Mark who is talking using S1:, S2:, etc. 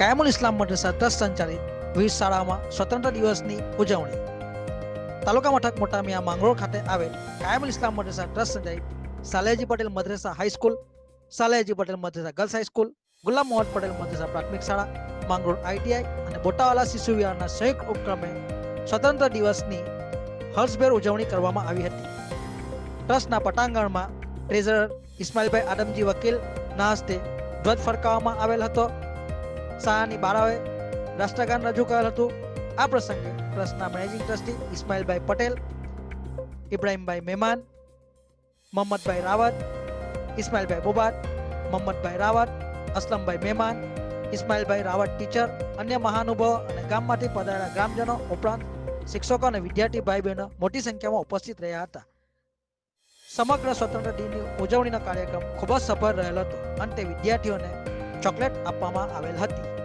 S1: કાયમુલ ઇસ્લામ મદ્રસા trust સંચાલિત વીર શાળામાં સ્વતંત્ર દિવસની ઉજવણી. તાલુકા મથક મોટા મિયા માંગરોળ ખાતે આવેલ કાયમુલ ઇસ્લામ મદ્રસા ટ્રસ્ટ સંચાલિત Saleji Patel મદ્રેસા high school Saleji Patel મદ્રેસા girls high school Gulam Mohan Patel મદ્રેસા પ્રાથમિક શાળા, માંગરોળ આઈટીઆઈ અને બોટાવાલા શિશુ વિહારના સંયુક્ત ઉપક્રમે સ્વતંત્ર દિવસની હર્ષભેર ઉજવણી કરવામાં આવી હતી. ટ્રસ્ટના પટાંગણમાં ટ્રેઝરર ઇસ્માઇલભાઈ આદમજી વકીલના હસ્તે ધ્વજ ફરકાવવામાં આવેલ હતો. શાળાની બાળાઓએ રાષ્ટ્રગાન રજૂ કરેલ હતું. આ પ્રસંગે ટ્રસ્ટના મેનેજિંગ ટ્રસ્ટી ઇસ્માઇલભાઈ પટેલ, ઇબ્રાહીમભાઈ મહેમાન મોહમ્મદભાઈ રાવત, ઇસ્માઇલભાઈ બોબાત મોહમ્મદભાઈ રાવત, અસલમભાઈ મહેમાન ઇસ્માઇલભાઈ રાવત ટીચર, અન્ય મહાનુભાવો અને ગામમાંથી પધારેલા ગ્રામજનો ઉપરાંત શિક્ષકો અને વિદ્યાર્થી ભાઈ બહેનો મોટી સંખ્યામાં ઉપસ્થિત રહ્યા હતા. સમગ્ર સ્વતંત્ર દિનની ઉજવણીનો કાર્યક્રમ ખૂબ જ સફળ રહેલો હતો. અંતે વિદ્યાર્થીઓને ચોકલેટ આપવામાં આવેલ હતી.